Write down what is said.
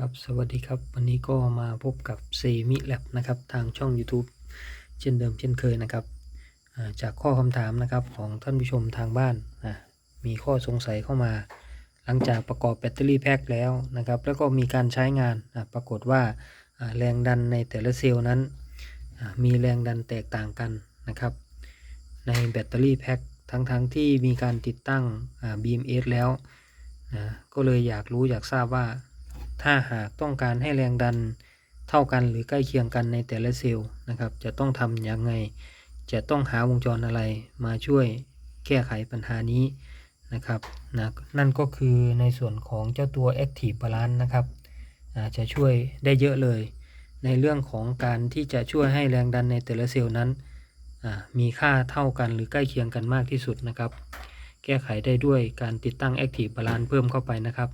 ครับสวัสดีครับ วันนี้ก็มาพบกับเซมิแลบนะครับ ทางช่อง YouTube เช่นเดิมเช่นเคยนะครับจากข้อคำถามนะครับของท่านผู้ชมทางบ้านมีข้อสงสัยเข้ามา หลังจากประกอบแบตเตอรี่แพ็คแล้วนะครับ แล้วก็มีการใช้งานปรากฏว่าแรงดันในแต่ละเซลล์นั้น มีแรงดันแตกต่างกันนะครับ ในแบตเตอรี่แพ็คทั้งๆที่มีการติดตั้ง BMS แล้วนะก็เลยอยากรู้อยากทราบว่า ถ้าหากต้องการให้แรงดันเท่ากันหรือใกล้เคียงกันในแต่ละเซลล์นะครับ จะต้องทำยังไง จะต้องหาวงจรอะไรมาช่วยแก้ไขปัญหานี้นะครับนะนั่นก็คือในส่วนของเจ้าตัว Active Balance นะครับอาจะช่วยได้เยอะเลย ในเรื่องของการที่จะช่วยให้แรงดันในแต่ละเซลล์นั้นมีค่าเท่ากันหรือใกล้เคียงกันมากที่สุดนะครับ แก้ไขได้ด้วยการติดตั้ง Active Balance เพิ่มเข้าไปนะครับ